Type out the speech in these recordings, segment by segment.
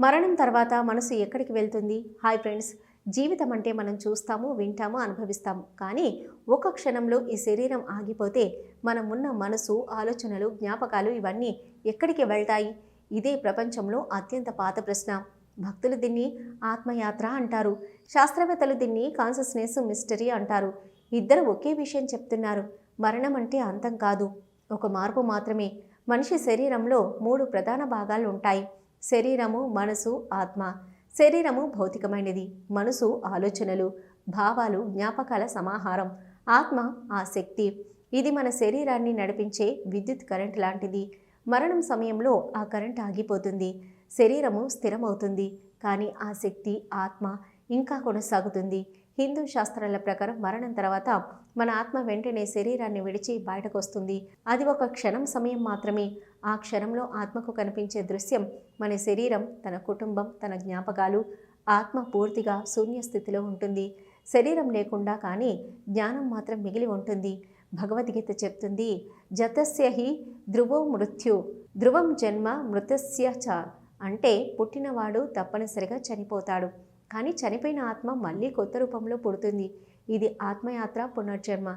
మరణం తర్వాత మనసు ఎక్కడికి వెళ్తుంది? హాయ్ ఫ్రెండ్స్ జీవితం అంటే మనం చూస్తాము వింటాము అనుభవిస్తాము. కానీ ఒక క్షణంలో ఈ శరీరం ఆగిపోతే మనం ఉన్న మనసు ఆలోచనలు జ్ఞాపకాలు ఇవన్నీ ఎక్కడికి వెళ్తాయి? ఇదే ప్రపంచంలో అత్యంత పాత ప్రశ్న. భక్తులు దీన్ని ఆత్మయాత్ర అంటారు. శాస్త్రవేత్తలు దీన్ని కాన్షియస్నెస్ మిస్టరీ అంటారు. ఇద్దరు ఒకే విషయం చెప్తున్నారు. మరణం అంటే అంతం కాదు. ఒక మార్పు మాత్రమే. మనిషి శరీరంలో మూడు ప్రధాన భాగాలు ఉంటాయి. శరీరము మనసు ఆత్మ. శరీరము భౌతికమైనది మనసు ఆలోచనలు భావాలు జ్ఞాపకాల సమాహారం. ఆత్మ ఆ శక్తి. ఇది మన శరీరాన్ని నడిపించే విద్యుత్ కరెంట్ లాంటిది. మరణం సమయంలో ఆ కరెంట్ ఆగిపోతుంది. శరీరము స్థిరమవుతుంది. కానీ ఆ శక్తి ఆత్మ ఇంకా కొనసాగుతుంది. హిందూ శాస్త్రాల ప్రకారం మరణం తర్వాత మన ఆత్మ వెంటనే శరీరాన్ని విడిచి బయటకు వస్తుంది అది ఒక క్షణం సమయం మాత్రమే. ఆ క్షణంలో ఆత్మకు కనిపించే దృశ్యం మన శరీరం తన కుటుంబం తన జ్ఞాపకాలు. ఆత్మ పూర్తిగా శూన్య స్థితిలో ఉంటుంది. శరీరం లేకుండా కానీ జ్ఞానం మాత్రం మిగిలి ఉంటుంది. భగవద్గీత చెప్తుంది జతస్య హి ధ్రువో మృత్యు ధ్రువం జన్మ మృతస్య చ అంటే పుట్టినవాడు తప్పనిసరిగా చనిపోతాడు. కానీ చనిపోయిన ఆత్మ మళ్ళీ కొత్త రూపంలో పుడుతుంది. ఇది ఆత్మయాత్ర పునర్జన్మ.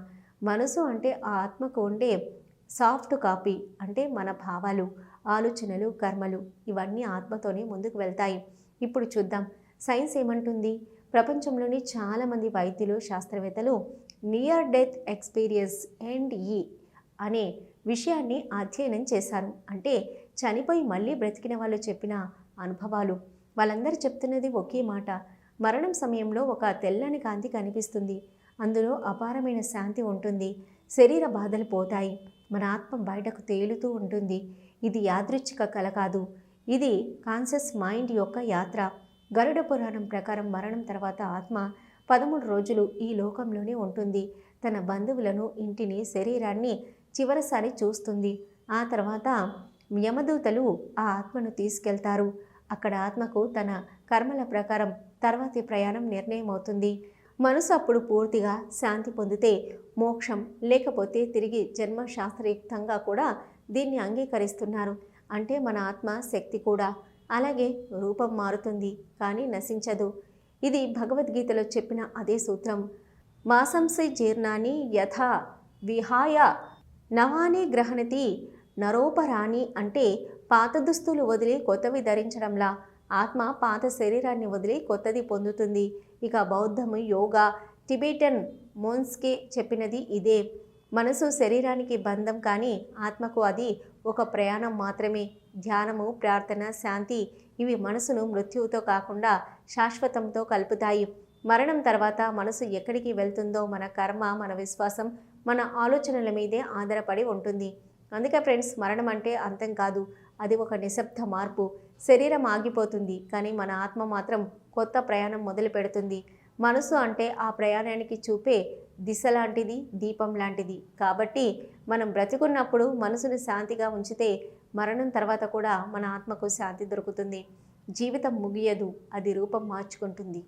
మనసు అంటే ఆ ఆత్మకు ఉండే సాఫ్ట్ కాపీ అంటే మన భావాలు ఆలోచనలు కర్మలు. ఇవన్నీ ఆత్మతోనే ముందుకు వెళ్తాయి. ఇప్పుడు చూద్దాం. సైన్స్ ఏమంటుంది? ప్రపంచంలోని చాలామంది వైద్యులు శాస్త్రవేత్తలు నియర్ డెత్ ఎక్స్పీరియన్స్ అండ్ ఈ అనే విషయాన్ని అధ్యయనం చేశారు. అంటే చనిపోయి మళ్ళీ బ్రతికిన వాళ్ళు చెప్పిన అనుభవాలు. వాళ్ళందరూ చెప్తున్నది ఒకే మాట. మరణం సమయంలో ఒక తెల్లని కాంతి కనిపిస్తుంది. అందులో అపారమైన శాంతి ఉంటుంది. శరీర బాధలు పోతాయి. మన ఆత్మ బయటకు తేలుతూ ఉంటుంది. ఇది యాదృచ్ఛిక కల కాదు. ఇది కాన్షియస్ మైండ్ యొక్క యాత్ర. గరుడ పురాణం ప్రకారం మరణం తర్వాత ఆత్మ పదమూడు రోజులు ఈ లోకంలోనే ఉంటుంది. తన బంధువులను ఇంటిని శరీరాన్ని చివరిసారి చూస్తుంది. ఆ తర్వాత యమదూతలు ఆ ఆత్మను తీసుకెళ్తారు. అక్కడ ఆత్మకు తన కర్మల ప్రకారం తర్వాతి ప్రయాణం నిర్ణయం అవుతుంది మనసు అప్పుడు పూర్తిగా శాంతి పొందితే మోక్షం లేకపోతే తిరిగి జన్మ శాస్త్రయుక్తంగా కూడా దీన్ని అంగీకరిస్తున్నారు. అంటే మన ఆత్మ శక్తి కూడా అలాగే రూపం మారుతుంది కానీ నశించదు. ఇది భగవద్గీతలో చెప్పిన అదే సూత్రం. మాసంసి జీర్ణాన్ని యథా విహాయ నవాని గ్రహణతి నరోపరాణి అంటే పాత దుస్తులు వదిలి కొత్తవి ధరించడంలా ఆత్మ పాత శరీరాన్ని వదిలి కొత్తది పొందుతుంది. ఇక బౌద్ధము యోగా టిబెటన్ మోన్స్కే చెప్పినది ఇదే. మనసు శరీరానికి బంధం కానీ ఆత్మకు అది ఒక ప్రయాణం మాత్రమే. ధ్యానము ప్రార్థన శాంతి ఇవి మనసును మృత్యువుతో కాకుండా శాశ్వతంతో కలుపుతాయి. మరణం తర్వాత మనసు ఎక్కడికి వెళ్తుందో మన కర్మ మన విశ్వాసం మన ఆలోచనల మీదే ఆధారపడి ఉంటుంది. అందుకే ఫ్రెండ్స్ మరణం అంటే అంతం కాదు. అది ఒక నిశ్శబ్ద మార్పు. శరీరం ఆగిపోతుంది కానీ మన ఆత్మ మాత్రం కొత్త ప్రయాణం మొదలు పెడుతుంది. మనసు అంటే ఆ ప్రయాణానికి చూపే దిశ లాంటిది దీపం లాంటిది. కాబట్టి మనం బ్రతికున్నప్పుడు మనసును శాంతిగా ఉంచితే మరణం తర్వాత కూడా మన ఆత్మకు శాంతి దొరుకుతుంది. జీవితం ముగియదు అది రూపం మార్చుకుంటుంది.